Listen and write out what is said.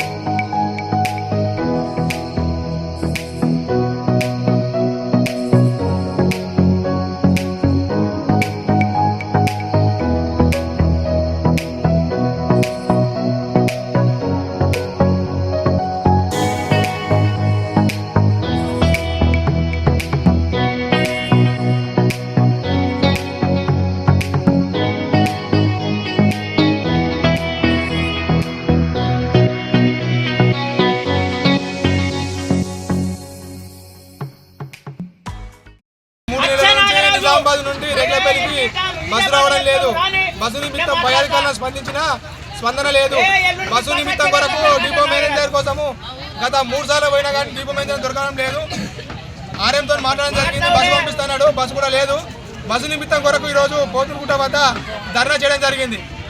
you bus రావడం లేదు. Bus నిమిత్తం పై అధికారులను స్పందించిన స్పందన లేదు. బస్సు నిమిత్తం కొరకు డిపో మేనేజర్ కోసము గత మూడు సార్లు పోయినా కానీ డిపో మేనేజర్ దొరకడం లేదు. ఆర్ఎంతో మాట్లాడడం జరిగింది. బస్సు పంపిస్తున్నాడు. బస్సు కూడా లేదు. బస్సు నిమిత్తం కొరకు ఈరోజు పోతునుకుంట వద్ద ధర్నా చేయడం జరిగింది.